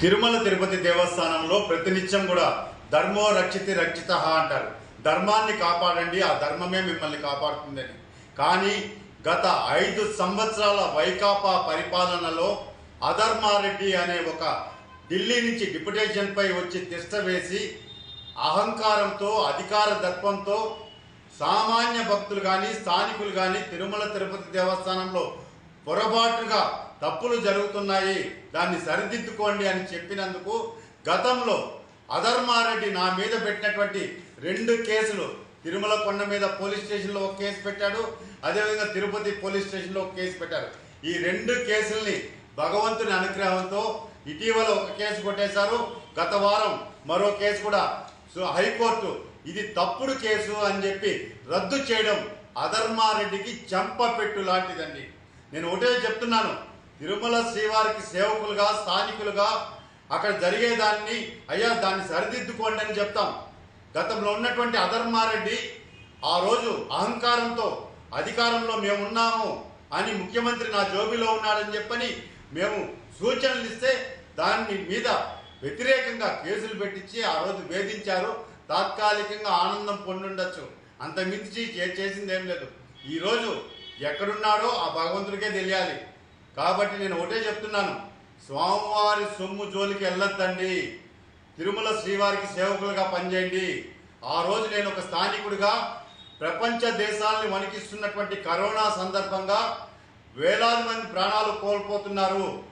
తిరుమల తిరుపతి దేవస్థానంలో ప్రతినిత్యం కూడా ధర్మో రక్షితి రక్షిత అంటారు. ధర్మాన్ని కాపాడండి ఆ ధర్మమే మిమ్మల్ని కాపాడుతుందని. కానీ గత ఐదు సంవత్సరాల వైకాపా పరిపాలనలో అధర్మారెడ్డి అనే ఒక ఢిల్లీ నుంచి డిప్యుటేషన్పై వచ్చి తిష్ట వేసి అహంకారంతో అధికార దర్పంతో సామాన్య భక్తులు కానీ స్థానికులు కానీ తిరుమల తిరుపతి దేవస్థానంలో పొరపాటుగా తప్పులు జరుగుతున్నాయి దాన్ని సరిదిద్దుకోండి అని చెప్పినందుకు గతంలో అధర్మారెడ్డి నా మీద పెట్టినటువంటి రెండు కేసులు తిరుమల కొండ మీద పోలీస్ స్టేషన్లో ఒక కేసు పెట్టాడు అదేవిధంగా తిరుపతి పోలీస్ స్టేషన్లో ఒక కేసు పెట్టారు ఈ రెండు కేసుల్ని భగవంతుని అనుగ్రహంతో ఇటీవల ఒక కేసు కొట్టేశారు గత వారం మరో కేసు కూడా సో హైకోర్టు ఇది తప్పుడు కేసు అని చెప్పి రద్దు చేయడం అధర్మారెడ్డికి చంపపెట్టు లాంటిదండి. నేను ఒకటే చెప్తున్నాను. తిరుమల శ్రీవారికి సేవకులుగా స్థానికులుగా అక్కడ జరిగేదాన్ని అయ్యా దాన్ని సరిదిద్దుకోండి అని చెప్తాం. గతంలో ఉన్నటువంటి అధర్మారెడ్డి ఆ రోజు అహంకారంతో అధికారంలో మేమున్నాము అని ముఖ్యమంత్రి నా జోబిలో ఉన్నాడని చెప్పని మేము సూచనలు ఇస్తే దాని మీద వ్యతిరేకంగా కేసులు పెట్టించి ఆ రోజు వేధించారు. తాత్కాలికంగా ఆనందం పొందుండొచ్చు. అంత మించి చేసిందేం చేసింది ఏం లేదు ఈరోజు ఎక్కడున్నాడో ఆ భగవంతుడికే తెలియాలి. కాబట్టి నేను ఒకటే చెప్తున్నాను. స్వామివారి సొమ్ము జోలికి వెళ్ళొద్దండి. తిరుమల శ్రీవారికి సేవకులుగా పనిచేయండి. ఆ రోజు నేను ఒక స్థానికుడిగా ప్రపంచ దేశాలని వణికిస్తున్నటువంటి కరోనా సందర్భంగా వేలాది మంది ప్రాణాలు కోల్పోతున్నారు.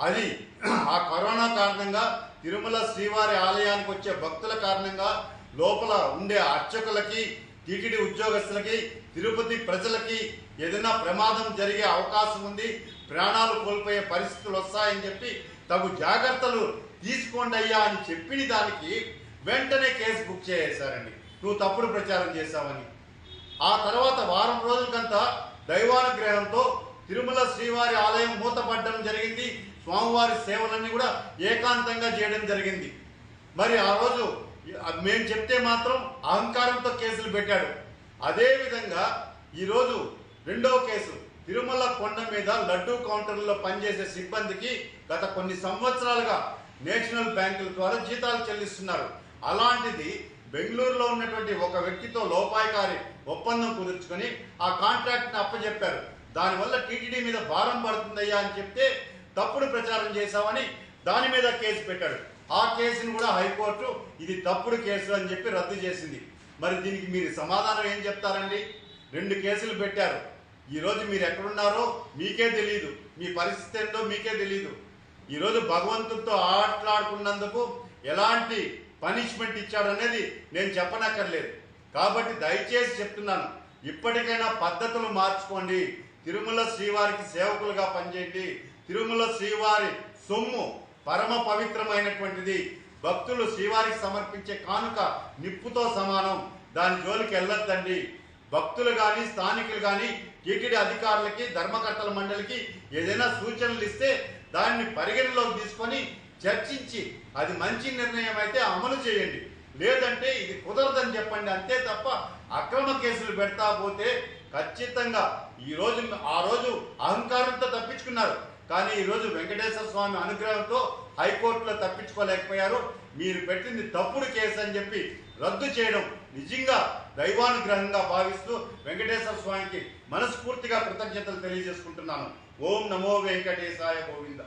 అది ఆ కరోనా కారణంగా తిరుమల శ్రీవారి ఆలయానికి వచ్చే భక్తుల కారణంగా లోపల ఉండే అర్చకులకి టీటీడీ ఉద్యోగస్తులకి తిరుపతి ప్రజలకి ఏదైనా ప్రమాదం జరిగే అవకాశం ఉంది ప్రాణాలు కోల్పోయే పరిస్థితులు వస్తాయని చెప్పి తగు జాగ్రత్తలు తీసుకోండి అయ్యా అని చెప్పిన దానికి వెంటనే కేసు బుక్ చేసేశారండి నువ్వు తప్పుడు ప్రచారం చేశావని. ఆ తర్వాత వారం రోజులకంతా దైవానుగ్రహంతో తిరుమల శ్రీవారి ఆలయం మూతపడడం జరిగింది. స్వామివారి సేవలన్నీ కూడా ఏకాంతంగా చేయడం జరిగింది. మరి ఆ రోజు మేము చెప్తే మాత్రం అహంకారంతో కేసులు పెట్టాడు. అదేవిధంగా ఈరోజు రెండవ కేసు తిరుమల కొండ మీద లడ్డూ కౌంటర్లో పనిచేసే సిబ్బందికి గత కొన్ని సంవత్సరాలుగా నేషనల్ బ్యాంకుల ద్వారా జీతాలు చెల్లిస్తున్నారు. అలాంటిది బెంగళూరులో ఉన్నటువంటి ఒక వ్యక్తితో లోపాయికారి ఒప్పందం కుదుర్చుకొని ఆ కాంట్రాక్ట్ని అప్పచెప్పారు దానివల్ల టీటీడీ మీద భారం పడుతుందయ్యా అని చెప్తే తప్పుడు ప్రచారం చేశామని దాని మీద కేసు పెట్టాడు. ఆ కేసును కూడా హైకోర్టు ఇది తప్పుడు కేసు అని చెప్పి రద్దు చేసింది. మరి దీనికి మీరు సమాధానం ఏం చెప్తారండి? రెండు కేసులు పెట్టారు. ఈరోజు మీరు ఎక్కడున్నారో మీకే తెలియదు మీ పరిస్థితి ఏంటో మీకే తెలియదు ఈరోజు భగవంతుడితో ఆటలాడుకున్నందుకు ఎలాంటి పనిష్మెంట్ ఇచ్చాడనేది నేను చెప్పనక్కర్లేదు. కాబట్టి దయచేసి చెప్తున్నాను ఇప్పటికైనా పద్ధతులు మార్చుకోండి. తిరుమల శ్రీవారికి సేవకులుగా పనిచేయండి. తిరుమల శ్రీవారి సొమ్ము పరమ పవిత్రమైనటువంటిది. భక్తులు శ్రీవారికి సమర్పించే కానుక నిప్పుతో సమానం. దాని జోలికి వెళ్ళొద్దండి. భక్తులు కానీ స్థానికులు కానీ టీటీడీ అధికారులకి ధర్మకర్తల మండలికి ఏదైనా సూచనలు ఇస్తే దాన్ని పరిగణలోకి తీసుకొని చర్చించి అది మంచి నిర్ణయం అయితే అమలు చేయండి. లేదంటే ఇది కుదరదని చెప్పండి. అంతే తప్ప అక్రమ కేసులు పెడతా పోతే ఖచ్చితంగా ఈ రోజు ఆ రోజు అహంకారంతో తప్పించుకున్నారు. కానీ ఈరోజు వెంకటేశ్వర స్వామి అనుగ్రహంతో హైకోర్టులో తప్పించుకోలేకపోయారు. మీరు పెట్టింది తప్పుడు కేసు అని చెప్పి రద్దు చేయడం నిజంగా దైవానుగ్రహంగా భావిస్తూ వెంకటేశ్వర స్వామికి మనస్ఫూర్తిగా కృతజ్ఞతలు తెలియజేసుకుంటున్నాను. ఓం నమో వెంకటేశాయ గోవింద.